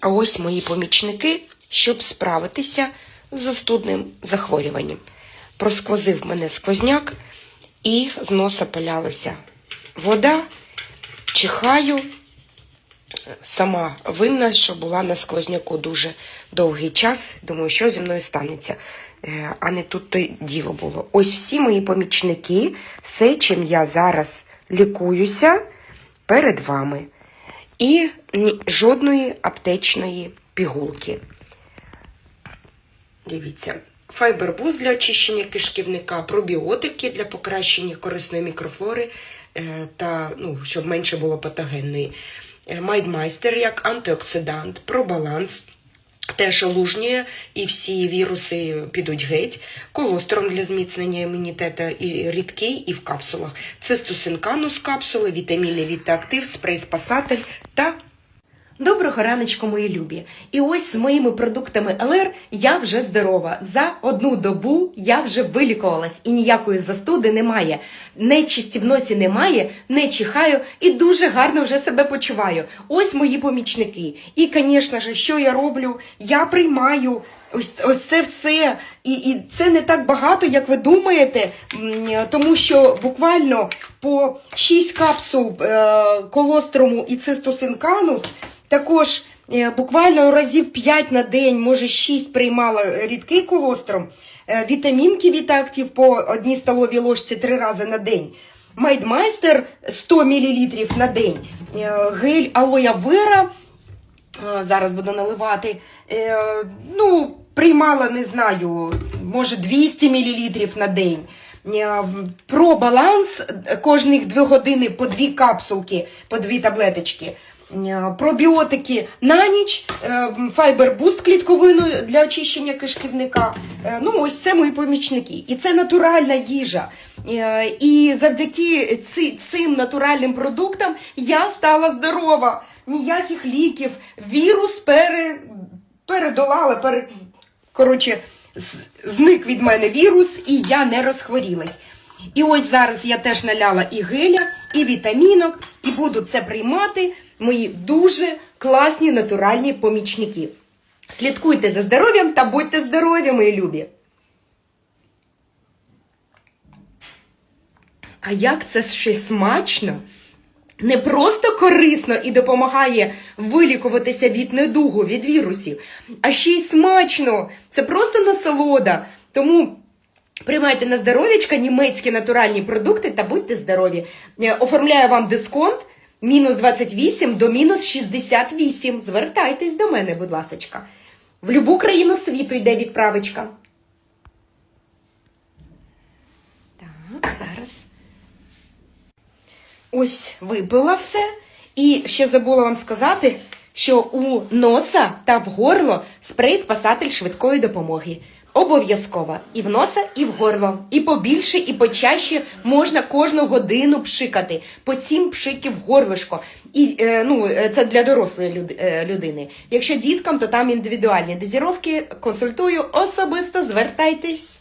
А ось мої помічники, щоб справитися з застудним захворюванням. Просквозив мене сквозняк, і з носа пилялася вода, чихаю. Сама винна, що була на сквозняку дуже довгий час. Думаю, що зі мною станеться. Е, А не тут то діло було. Ось всі мої помічники, все, чим я зараз лікуюся перед вами. І жодної аптечної пігулки. Дивіться, файбербуз для очищення кишківника, пробіотики для покращення корисної мікрофлори е, та ну, щоб менше було патогенної. Е, Майдмайстер як антиоксидант, пробаланс. Теж олужнює і всі віруси підуть геть. Колостром для зміцнення імунітету і рідкий, і в капсулах. Цистусинканус капсули, вітаміни Вітаактив, спрей спасатель та Доброго раночку, мої любі! І ось з моїми продуктами ЛР я вже здорова. За одну добу я вже вилікувалась і ніякої застуди немає. Нечисті в носі немає, не чихаю і дуже гарно вже себе почуваю. Ось мої помічники. І, звісно ж, що я роблю? Я приймаю. Ось, ось це все. І, і це не так багато, як ви думаєте, тому що буквально по 6 капсул е, колострому і цистусинканус також е, буквально разів 5 на день, може 6 приймала рідкий колостром, е, вітамінки Вітактів по одній столовій ложці 3 рази на день. Майдмайстер 100 мл на день, е, гель алоя вера, зараз буду наливати, е, ну, приймала, не знаю, може 200 мл на день. Е, Про баланс кожних 2 години по 2 капсулки, по 2 таблеточки. Е, Пробіотики на ніч, файбер-буст клітковину для очищення кишківника. Ну, ось це мої помічники. І це натуральна їжа. І завдяки цим натуральним продуктам я стала здорова. Ніяких ліків. Вірус пере, передолала, пере, коротше, зник від мене вірус, і я не розхворілась. І ось зараз я теж наляла і геля, і вітамінок, і буду це приймати. Мої дуже класні натуральні помічники. Слідкуйте за здоров'ям та будьте здорові, мої любі. А як це ще смачно? Не просто корисно і допомагає вилікуватися від недугу, від вірусів, а ще й смачно. Це просто насолода. Тому приймайте на здоров'ячка німецькі натуральні продукти та будьте здорові. Е, Оформляю вам дисконт мінус 28 до мінус 68. Звертайтесь до мене, будь ласочка. В любу країну світу йде відправочка. Так, зараз. Ось випила все. І ще забула вам сказати, що у носа та в горло спрей спасатель швидкої допомоги. Обов'язково і в носа, і в горло. І побільше, і почаще можна кожну годину пшикати. По сім пшиків в горлишко. І е, ну, е, це для дорослої люд- е, людини. Якщо діткам, то там індивідуальні дозіровки. Консультую особисто, звертайтесь.